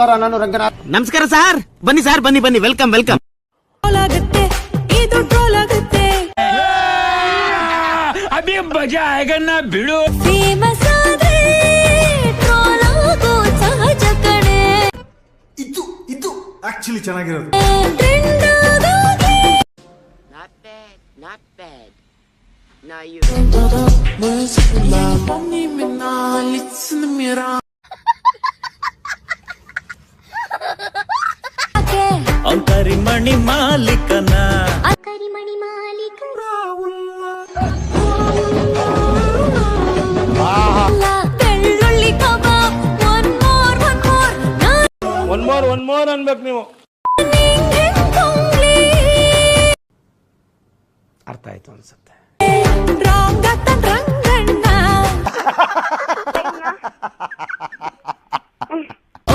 ನಮಸ್ಕಾರ ನಾನು ರಂಗನಾಥ್ ನಮಸ್ಕಾರ ಸರ್ ಬನ್ನಿ ಸರ್ ಬನ್ನಿ ಬನ್ನಿ ವೆಲ್ಕಮ್ ವೆಲ್ಕಮ್ ಬಿಡು ಇದು ಇದು ಆಕ್ಚುಲಿ ಚೆನ್ನಾಗಿರೋದು ಕರಿಮಣಿ ಮಾಲೀಕನ ಕರಿಮಣಿ ಮಾಲೀಕ ಬೆಳ್ಳುಳ್ಳಿ ಕಬಾಬ್ one more one more one more one more ಅನ್ಬೇಕು ನೀವು ಅರ್ಥ ಆಯ್ತು ಅನ್ಸುತ್ತೆ ರಾಂಗತನ್ ರಂಗಣ್ಣ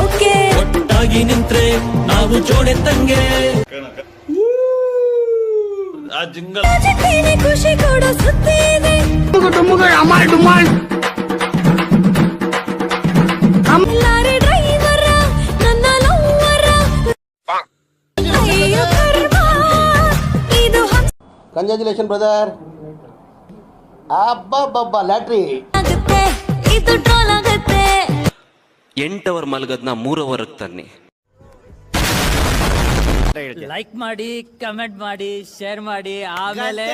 ಓಕೆ ಒಟ್ಟಾಗಿ ನಿಂತ್ರೆ ನಾವು ಜೋಡೆ ತಂಗೆ. ಆ ಜಿಂಗಲ್. ಖುಷಿ ಕೊಡೋ ಲಾರಿ ಡ್ರೈವರ ನನ್ನ ಲವ್ವರ ಅಯ್ಯೋ ಕರ್ಮ ಇದು ಕಂಗ್ರ್ಯಾಚುಲೇಷನ್ ಬ್ರದರ್ ಅಬ್ಬಬ್ಬಬ್ಬ ಲ್ಯಾಟ್ರಿ ಆಗುತ್ತೆ ಇದು ಎಂಟವರ್ ಮಲಗದ್ನ ಮೂರವರೆಗೆ ತನ್ನಿ. ಲೈಕ್ ಮಾಡಿ ಕಮೆಂಟ್ ಮಾಡಿ ಶೇರ್ ಮಾಡಿ ಆಮೇಲೆ